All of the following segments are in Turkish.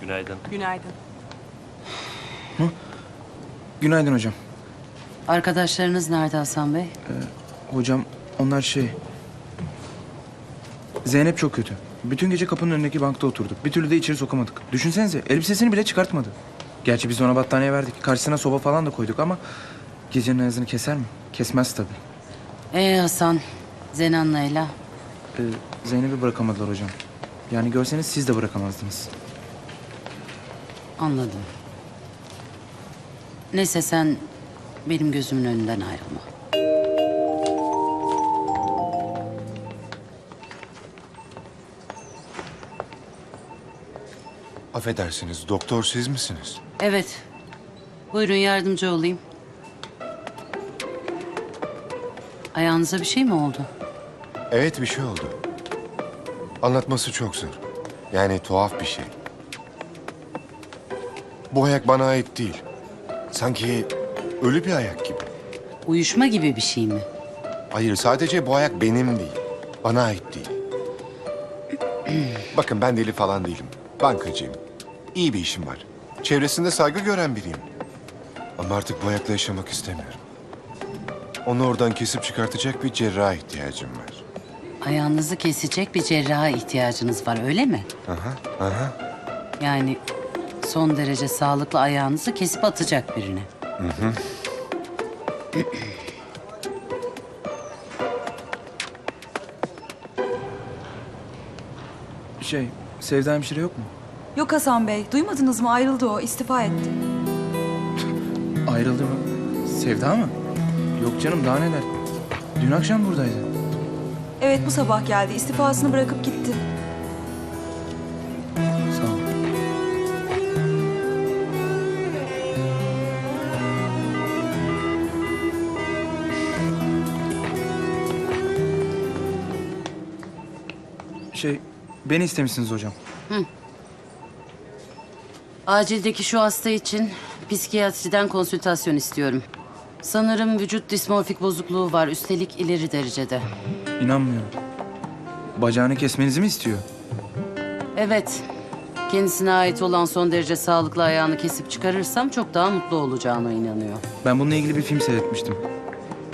Günaydın. Günaydın. Günaydın hocam. Arkadaşlarınız nerede Hasan Bey? Hocam onlar şey... Zeynep çok kötü. Bütün gece kapının önündeki bankta oturduk. Bir türlü de içeri sokamadık. Düşünsenize elbisesini bile çıkartmadı. Gerçi biz ona battaniye verdik. Karşısına soba falan da koyduk ama... Gecenin ayazını keser mi? Kesmez tabii. Ee Hasan, Zenan'la Ela. Ee, Zeynep'i bırakamadılar hocam. Yani görseniz siz de bırakamazdınız. Anladım. Neyse sen benim gözümün önünden ayrılma. Affedersiniz, doktor siz misiniz? Evet. Buyurun yardımcı olayım. Ayağınıza bir şey mi oldu? Evet, bir şey oldu. Anlatması çok zor. Yani tuhaf bir şey. Bu ayak bana ait değil. Sanki ölü bir ayak gibi. Uyuşma gibi bir şey mi? Hayır, sadece bu ayak benim değil. Bana ait değil. Bakın ben deli falan değilim. Bankacıyım. İyi bir işim var. Çevresinde saygı gören biriyim. Ama artık bu ayakla yaşamak istemiyorum. Onu oradan kesip çıkartacak bir cerraha ihtiyacım var. Ayağınızı kesecek bir cerraha ihtiyacınız var öyle mi? Aha, aha. Yani son derece sağlıklı ayağınızı kesip atacak birine. Şey, Sevda hemşire yok mu? Yok Hasan Bey, duymadınız mı? Ayrıldı o, istifa etti. Ayrıldı mı? Sevda mı? Yok canım daha neler. Dün akşam buradaydı. Evet, bu sabah geldi. İstifasını bırakıp gitti. Sağ ol. Şey, beni istemişsiniz hocam. Acildeki şu hasta için psikiyatriden konsültasyon istiyorum. Sanırım vücut dismorfik bozukluğu var. Üstelik ileri derecede. İnanmıyorum. Bacağını kesmenizi mi istiyor? Evet. Kendisine ait olan son derece sağlıklı ayağını kesip çıkarırsam çok daha mutlu olacağına inanıyor. Ben bununla ilgili bir film seyretmiştim.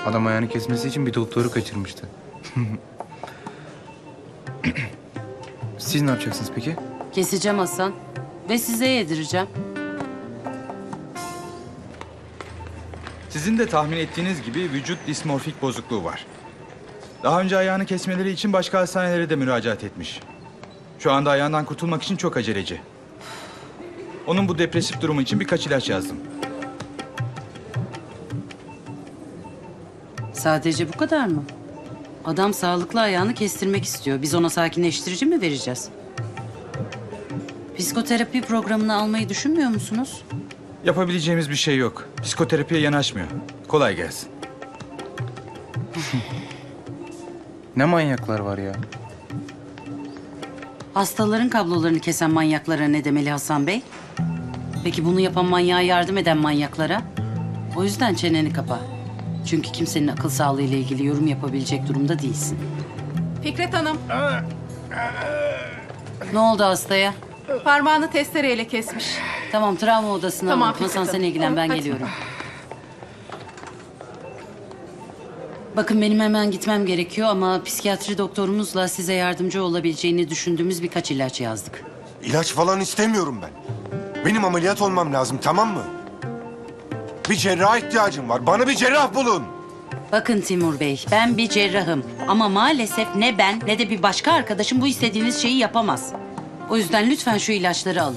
Adam ayağını kesmesi için bir doktoru kaçırmıştı. Siz ne yapacaksınız peki? Keseceğim Hasan ve size yedireceğim. Sizin de tahmin ettiğiniz gibi vücut dismorfik bozukluğu var. Daha önce ayağını kesmeleri için başka hastanelere de müracaat etmiş. Şu anda ayağından kurtulmak için çok aceleci. Onun bu depresif durumu için birkaç ilaç yazdım. Sadece bu kadar mı? Adam sağlıklı ayağını kestirmek istiyor. Biz ona sakinleştirici mi vereceğiz? Psikoterapi programını almayı düşünmüyor musunuz? Yapabileceğimiz bir şey yok. Psikoterapiye yanaşmıyor. Kolay gelsin. Ne manyaklar var ya. Hastaların kablolarını kesen manyaklara ne demeli Hasan Bey? Peki bunu yapan manyağa yardım eden manyaklara? O yüzden çeneni kapa. Çünkü kimsenin akıl sağlığı ile ilgili yorum yapabilecek durumda değilsin. Fikret Hanım, Ne oldu hastaya? parmağını testereyle kesmiş. Tamam travma odasına Tamam, alın. Hasan Fikret sen Hanım. ilgilen ben Hadi. geliyorum. Bakın benim hemen gitmem gerekiyor ama psikiyatri doktorumuzla size yardımcı olabileceğini düşündüğümüz birkaç ilaç yazdık. İlaç falan istemiyorum ben. Benim ameliyat olmam lazım, tamam mı? Bir cerraha ihtiyacım var. Bana bir cerrah bulun. Bakın Timur Bey, ben bir cerrahım. Ama maalesef ne ben ne de bir başka arkadaşım bu istediğiniz şeyi yapamaz. O yüzden lütfen şu ilaçları alın.